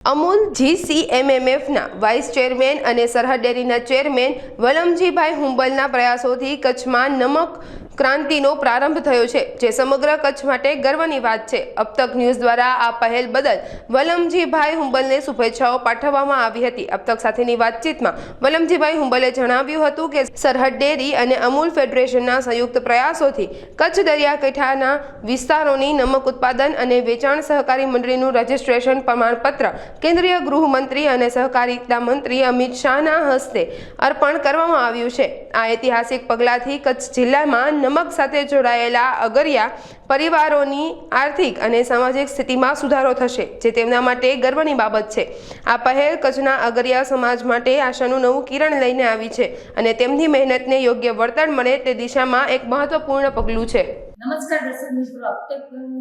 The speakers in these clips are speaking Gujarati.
અમૂલ જીસીએમએમએફના વાઇસ ચેરમેન અને સરહદ ડેરીના ચેરમેન વલમજીભાઈ હુંબલના પ્રયાસોથી કચ્છમાં નમક ક્રાંતિનો પ્રારંભ થયો છે, જે સમગ્ર કચ્છ માટે ગર્વની વાત છે. અબતક ન્યૂઝ દ્વારા આ પહેલ બદલ વલમજીભાઈ હુંબલને શુભેચ્છાઓ પાઠવવામાં આવી હતી. અબતક સાથેની વાતચીતમાં વલમજીભાઈ હુંબલે જણાવ્યું હતું કે સરહદ ડેરી અને અમૂલ ફેડરેશનના સંયુક્ત પ્રયાસોથી કચ્છ દરિયાકાંઠાના વિસ્તારોની નમક ઉત્પાદન અને વેચાણ સહકારી મંડળીનું રજિસ્ટ્રેશન પ્રમાણપત્ર કેન્દ્રીય ગૃહમંત્રી અને સહકારિતા મંત્રી અમિત શાહના હસ્તે અર્પણ કરવામાં આવ્યું છે. આ ઐતિહાસિક પગલાંથી કચ્છ જિલ્લામાં નમક સાથે જોડાયેલા અગરિયા પરિવારોની આર્થિક અને સામાજિક સ્થિતિમાં સુધારો થશે, જે તેમના માટે ગર્વની બાબત છે. આ પહેલ કચ્છના અગરિયા સમાજ માટે આશાનું નવું કિરણ લઈને આવી છે અને તેમની મહેનતને યોગ્ય વળતર મળે તે દિશામાં એક મહત્વપૂર્ણ પગલું છે. નમસ્કાર દર્શક મિત્રો અબતક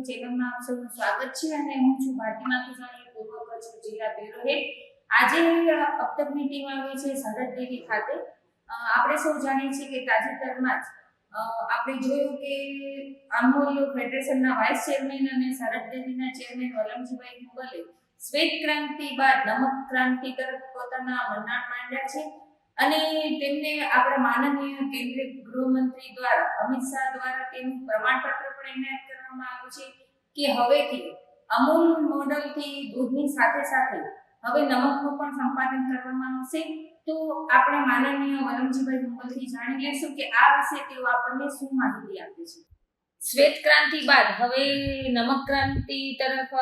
ચેનલમાં આપ સૌનું સ્વાગત છે અને હું છું ભારતી માખીજાણી પૂર્વ કચ્છ જિલ્લા બ્યુરો આજે અબતકની ટીમ આવી છે સરહદ દેવી ખાતે. આપણે સૌ જાણીએ છીએ કે તાજેતરમાં જ આપણે જોયું કે અમૂલ ફેડરેશનના વાઇસ ચેરમેન અને સરહદ ડેરીના ચેરમેન વલમજીભાઈ મુગલે શ્વેત ક્રાંતિ બાદ નમક ક્રાંતિ તરફ પોતાના મંડાણ માંડ્યા છે. અને તેમને આપણા માનનીય કેન્દ્રીય ગૃહમંત્રી દ્વારા, અમિત શાહ દ્વારા તેનું પ્રમાણપત્ર પણ એનાયત કરવામાં આવ્યું છે કે હવેથી અમૂલ મોડલથી દૂધની સાથે સાથે હવે નમકનું પણ સંપાદન કરવામાં આવશે. તો આપણે માનનીય વલમજીભાઈ મુગલથી જાણી લઈશું કે આ વિશે તેઓ આપણને શું માહિતી આપે છે. શ્વેત ક્રાંતિ બાદ હવે નમક ક્રાંતિ તરફ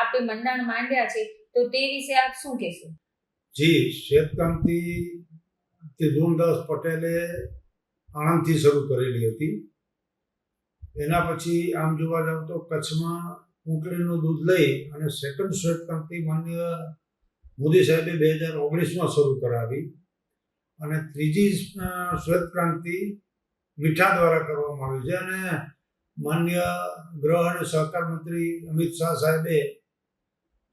આપે મંડાણ માંડ્યા છે તો તે વિશે આપ શું કહેશો? જી શ્વેતક્રાંતિ ત્રિભુવનદાસ પટેલે આણંદથી શરૂ કરેલી હતી. એના પછી આમ જોવા જાવ તો કચ્છમાં ઊંટણીનું દૂધ લઈ અને સેકન્ડ શ્વેતક્રાંતિ માન્ય મોદી સાહેબે બે હજાર ઓગણીસમાં શરૂ કરાવી અને ત્રીજી શ્વેત શ્વેતક્રાંતિ મીઠા દ્વારા કરવામાં આવી છે અને માન્ય ગૃહ અને સહકાર મંત્રી અમિત શાહ સાહેબે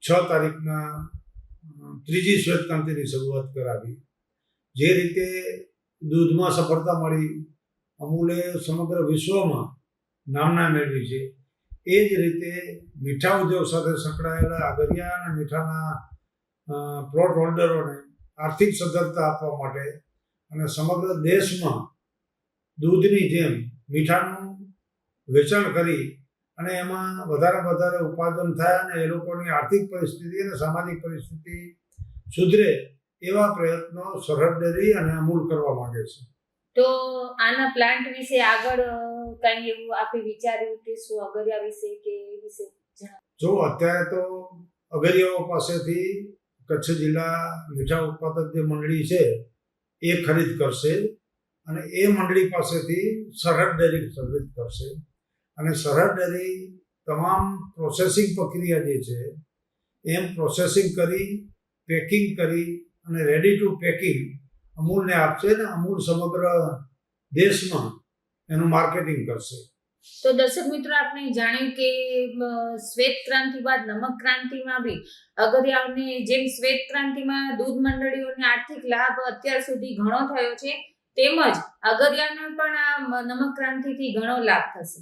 છ તારીખના ત્રીજી ત્રીજી શ્વેતક્રાંતિની શરૂઆત કરાવી. જે રીતે દૂધમાં સફળતા મળી, અમૂલે સમગ્ર વિશ્વમાં નામના મેળવી છે. એ જ રીતે મીઠા ઉદ્યોગ સાથે સંકળાયેલા આગરિયા અને મીઠાના પ્લોટ હોલ્ડરોને આર્થિક સદ્ધરતા આપવા માટે અને સમગ્ર દેશમાં દૂધની જેમ મીઠાનું વેચાણ કરી અને એમાં વધારે વધારે ઉત્પાદન થાય અને એ લોકોની આર્થિક પરિસ્થિતિ અને સામાજિક પરિસ્થિતિ સુધરે એવા પ્રયત્નો સરહદ ડેરી અને અમૂલ કરવા માંગે છે. તો આના પ્લાન્ટ વિશે આગળ કંઈ એવું આપે વિચાર્યું કે શું અગરિયા વિશે કે એ વિશે? જો અત્યારે તો અગરિયાઓ પાસેથી કચ્છ જિલ્લા મીઠા ઉત્પાદક જે મંડળી છે, એ ખરીદ કરશે અને એ મંડળી પાસેથી સરહદ ડેરી ખરીદ કરશે. અને સરહદ ડેરી તમામ પ્રોસેસિંગ પ્રક્રિયા જે છે, એમ પ્રોસેસિંગ કરી પેકિંગ કરી અને રેડી ટુ પેકિંગ અમૂલને આપશે ને અમૂલ સમગ્ર દેશમાં એનું માર્કેટિંગ કરશે. તો દર્શક મિત્રો, આપણે જાણ્યું કે શ્વેત ક્રાંતિ બાદ નમક ક્રાંતિમાં બી અગરિયાઓને જેમ શ્વેત ક્રાંતિમાં દૂધ મંડળીઓને આર્થિક લાભ અત્યાર સુધી ઘણો થયો છે, તેમજ અગરિયાને પણ આ નમક ક્રાંતિથી ઘણો લાભ થશે.